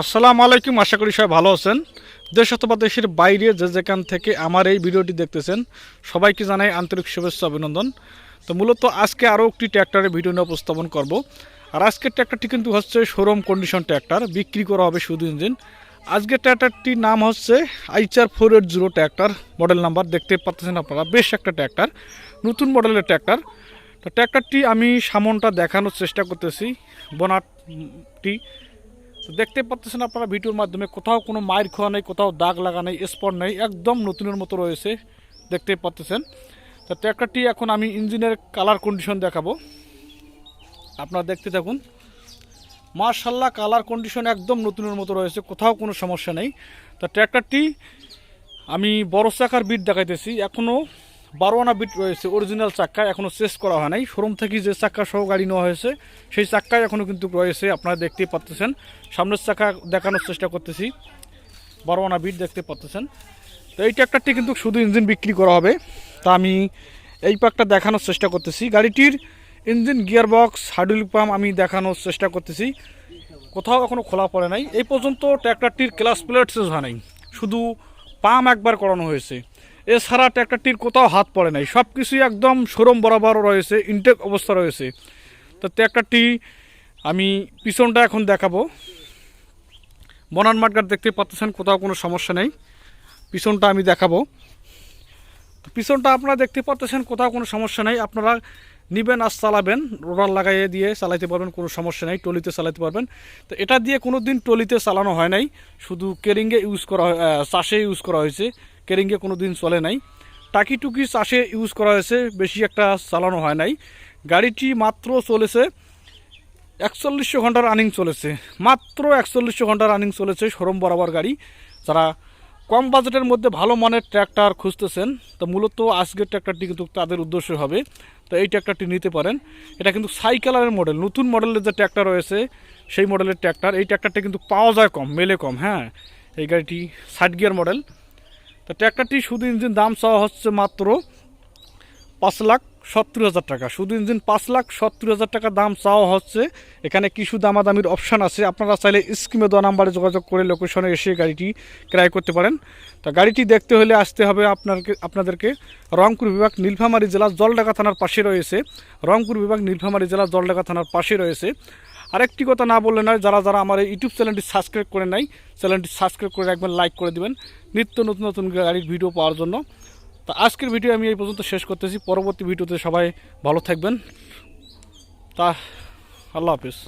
আসসালামু আলাইকুম, আশা করি সবাই ভালো আছেন। দেশ অথবা দেশের বাইরে যে যেখান থেকে আমার এই ভিডিওটি দেখতেছেন, সবাইকে জানাই আন্তরিক শুভেচ্ছা, অভিনন্দন। তো মূলত আজকে আরও একটি ট্র্যাক্টরের ভিডিও নিয়ে উপস্থাপন করব। আর আজকের ট্র্যাক্টরটি কিন্তু হচ্ছে শোরুম কন্ডিশন ট্র্যাক্টর, বিক্রি করা হবে শুধু ইঞ্জিন। আজকের ট্র্যাক্টরটির নাম হচ্ছে Eicher four eight zero tractor, model number দেখতে পাচ্ছেন আপনারা, বেশ একটা ট্র্যাক্টর, নতুন মডেলের ট্র্যাক্টর। তো ট্র্যাক্টরটি আমি সামনটা দেখানোর চেষ্টা করতেছি, বোনাটটি তো দেখতে পাচ্ছেন আপনারা ভিডিওর মাধ্যমে কোথাও কোনো মায়ের খোয়া নেই, কোথাও দাগ লাগা নেই, স্পট নেই, একদম নতুনের মতো রয়েছে, দেখতে পাচ্ছেন। তো ট্র্যাক্টরটি এখন আমি ইঞ্জিনের কালার কন্ডিশন দেখাবো। আপনারা দেখতে থাকুন। মার্শাল্লাহ কালার কন্ডিশন একদম নতুনের মতো রয়েছে, কোথাও কোনো সমস্যা নেই। তো ট্র্যাক্টরটি আমি বড় চাকার বিট দেখাইতেছি এখনও বারো আনা বিট রয়েছে অরিজিনাল চাক্কা এখনও চেস করা হয় নাই। শোরুম থেকে যে চাক্কা সহ গাড়ি নেওয়া হয়েছে, সেই চাক্কায় এখনও কিন্তু রয়েছে, আপনারা দেখতেই পাচ্তেছেন সামনের চাকা দেখানোর চেষ্টা করতেছি। বারো আনা বিট দেখতে পাচ্তেছেন তো এই ট্র্যাক্টরটি কিন্তু শুধু ইঞ্জিন বিক্রি করা হবে। তা আমি এই পাকটা দেখানোর চেষ্টা করতেছি। গাড়িটির ইঞ্জিন গিয়ার বক্স হার্ডুল পাম্প আমি দেখানোর চেষ্টা করতেছি। কোথাও এখনও খোলা পড়ে নাই। এই পর্যন্ত ট্র্যাক্টরটির ক্লাস প্লেট শেষ হয় নাই। শুধু পাম্প একবার করানো হয়েছে। এছাড়া ট্র্যাক্টরটির কোথাও হাত পড়ে নাই। সব কিছুই একদম শোরুম বরাবর রয়েছে ইনটেক অবস্থা রয়েছে। তো ট্র্যাক্টরটি আমি পিছনটা এখন দেখাবো। বনান মার্কার দেখতে পাচ্ছেন, কোথাও কোনো সমস্যা নেই। পিছনটা আমি দেখাবো। তো পিছনটা আপনারা দেখতে পাচ্ছেন, কোথাও কোনো সমস্যা নেই। আপনারা নিবেন আর চালাবেন রোডার লাগাইয়ে দিয়ে চালাইতে পারবেন, কোনো সমস্যা নেই টলিতে চালাতে পারবেন। তো এটা দিয়ে কোনো দিন টলিতে চালানো হয় নাই, শুধু কেরিংয়ে ইউজ করা চাষে ইউজ করা হয়েছে। কেরিংয়ে কোনো দিন চলে নাই। টাকি টুকি চাষে ইউজ করা হয়েছে, বেশি একটা চালানো হয় নাই। গাড়িটি মাত্র চলেছে, একচল্লিশশো ঘণ্টা রানিং চলেছে। মাত্র একচল্লিশশো ঘণ্টা রানিং চলেছে শোরুম বরাবর গাড়ি। যারা কম বাজেটের মধ্যে ভালো মানের ট্র্যাক্টর খুঁজতেছেন, তো মূলত আজকের ট্র্যাক্টরটি কিন্তু তাদের উদ্দেশ্য হবে, তো এই ট্র্যাক্টরটি নিতে পারেন। এটা কিন্তু সাইকেলারের মডেল নতুন মডেলের যে ট্র্যাক্টর রয়েছে, সেই মডেলের ট্র্যাক্টর এই ট্র্যাক্টরটা কিন্তু পাওয়া যায় কম, মেলে কম হ্যাঁ। এই গাড়িটি ষাট গিয়ার মডেল তো ট্র্যাক্টরটি শুধু ইঞ্জিন দাম চাওয়া হচ্ছে মাত্র পাঁচ লাখ সত্তর হাজার টাকা। শুধু ইঞ্জিন পাঁচ লাখ সত্তর হাজার টাকা দাম চাওয়া হচ্ছে এখানে কিছু দামাদামির অপশান আছে। আপনারা চাইলে স্কিমে দেওয়া নাম্বারে যোগাযোগ করে লোকেশনে এসে গাড়িটি ক্রয় করতে পারেন। তো গাড়িটি দেখতে হলে আসতে হবে আপনাকে আপনাদেরকে রংপুর বিভাগ নীলফামারী জেলা জলডাকা থানার পাশে রয়েছে। রংপুর বিভাগ নীলফামারী জেলা জলডাকা থানার পাশে রয়েছে। আরেকটি কথা না বললে নয়, যারা যারা আমার ইউটিউব চ্যানেলটি সাবস্ক্রাইব করে নাই, চ্যানেলটি সাবস্ক্রাইব করে রাখবেন লাইক করে দেবেন। নিত্য নতুন নতুন গাড়ির ভিডিও পাওয়ার জন্য। তো আজকের ভিডিও আমি এই পর্যন্ত শেষ করতেছি। পরবর্তী ভিডিওতে সবাই ভালো থাকবেন। তা, আল্লাহ হাফিজ।